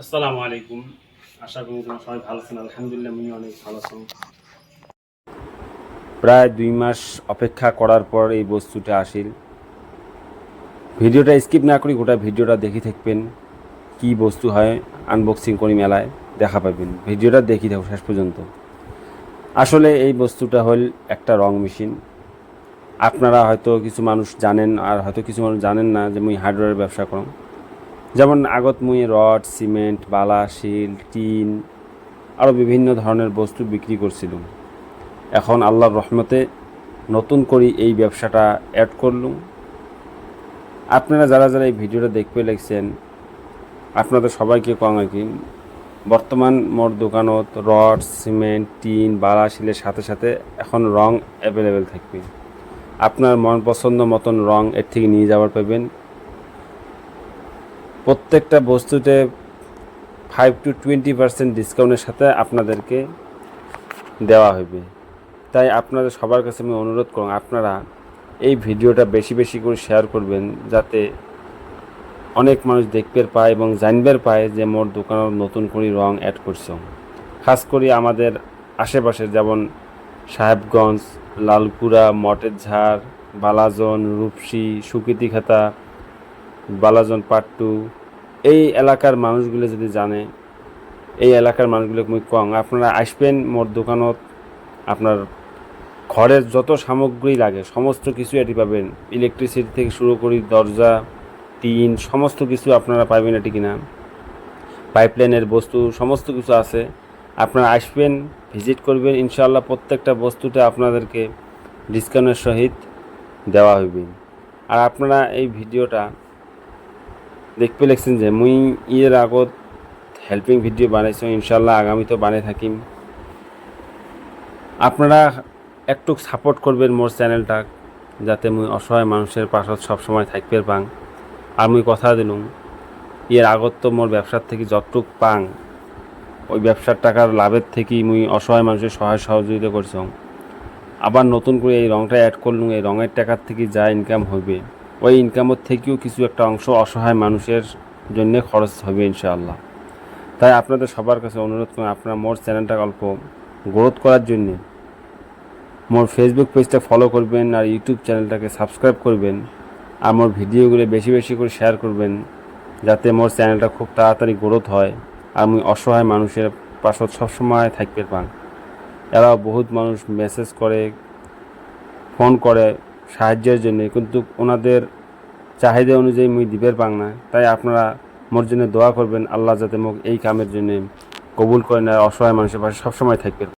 আসসালামু আলাইকুম। আশা করি তোমরা সবাই ভালো আছেন। আলহামদুলিল্লাহ আমি অনেক ভালো আছি। প্রায় দুই মাস অপেক্ষা করার পর এই বস্তুটা আসিল। ভিডিওটা স্কিপ না করি গোটা ভিডিওটা দেখি থাকবেন কি বস্তু হয় আনবক্সিং করি মেলায়, দেখা পাবেন। ভিডিওটা দেখি থাকো শেষ পর্যন্ত। আসলে এই বস্তুটা হল একটা রং মেশিন। আপনারা হয়তো কিছু মানুষ জানেন আর হয়তো কিছু মানুষ জানেন না যে মুই হার্ডওয়্যার ব্যবসা করম যেমন আগত মুই রড, সিমেন্ট, বালা, শিল, টিন আরও বিভিন্ন ধরনের বস্তু বিক্রি করছিলাম। এখন আল্লাহর রহমতে নতুন করে এই ব্যবসাটা অ্যাড করলুম। আপনারা যারা যারা এই ভিডিওটা দেখতে লাগছেন, আপনাদের সবাইকে কম আর কি বর্তমান মোর দোকানত রড, সিমেন্ট, টিন, বালা, শিলের সাথে সাথে এখন রং অ্যাভেলেবেল থাকবে। আপনার মন পছন্দ মতন রং এর থেকে নিয়ে যাওয়ার পাবেন। প্রত্যেকটা বস্তুতে ফাইভ টু টোয়েন্টি পার্সেন্ট ডিসকাউন্টের সাথে আপনাদেরকে দেওয়া হবে তাই আপনাদের সবার কাছে আমি অনুরোধ করুন আপনারা এই ভিডিওটা বেশি বেশি করে শেয়ার করবেন, যাতে অনেক মানুষ দেখতে পায় এবং জানবার পায় যে মোর দোকানের নতুন করে রং অ্যাড করছে। খাস করে আমাদের আশেপাশে যেমন সাহেবগঞ্জ, লালকুড়া, মটের ঝাড়, বালাজন, রূপসী, সুকৃতি খাতা বালাজন পাট্টু এই এলাকার মানুষগুলো যদি জানে, এই এলাকার মানুষগুলো মুই কং আপনারা আসবেন মোর দোকানত, আপনার ঘরের যত সামগ্রী লাগে, সমস্ত কিছু এটি পাবেন। ইলেকট্রিসিটি থেকে শুরু করি দরজা, টিন, সমস্ত কিছু আপনারা পাবেন এটি কিনা। পাইপলাইনের বস্তু, সমস্ত কিছু আছে। আপনারা আসবেন ভিজিট করবেন, ইনশাআল্লাহ প্রত্যেকটা বস্তুতে আপনাদেরকে ডিসকাউন্টের সহিত দেওয়া হইবে। আর আপনারা এই ভিডিওটা দেখতে লেগছেন যে মুই ইয়ের আগত হেল্পিং ভিডিও বানাইছো ইনশাল্লাহ আগামীতে বানিয়ে থাকিম। আপনারা একটু সাপোর্ট করবেন মোর চ্যানেলটা যাতে মুই অসহায় মানুষের পাশত সবসময় থাকবে পাং। আর মুই কথা দিলুম, এর আগত তো মোর ব্যবসার থেকে যতটুক পাং, ওই ব্যবসার টাকার লাভের থেকেই মুই অসহায় মানুষের সহায় সহযোগিতা করছম আবার নতুন করে এই রঙটা অ্যাড করলুম, এই রঙের টাকার থেকে যা ইনকাম হবে ওই ইনকামের থেকেও কিছু একটা অংশ অসহায় মানুষের জন্য খরচ হবে ইনশাআল্লাহ। তাই আপনাদের সবার কাছে অনুরোধ করেন আপনারা মোর চ্যানেলটা অল্প গ্রোথ করার জন্যে মোর ফেসবুক পেজটা ফলো করবেন আর ইউটিউব চ্যানেলটাকে সাবস্ক্রাইব করবেন আর মোর ভিডিওগুলো বেশি বেশি করে শেয়ার করবেন যাতে মোর চ্যানেলটা খুব তাড়াতাড়ি গ্রোথ হয় আর আমি অসহায় মানুষের পাশত সবসময় থাকতে পান এরাও বহুত মানুষ মেসেজ করে ফোন করে সাহায্যের জন্য কিন্তু ওনাদের চাহিদা অনুযায়ী মুই দিবের পাং না। তাই আপনারা মোর জন্য দোয়া করবেন, আল্লাহ যাতে মোক এই কামের জন্য কবুল করেন আর অসহায় মানুষের পাশে সবসময় থাকবে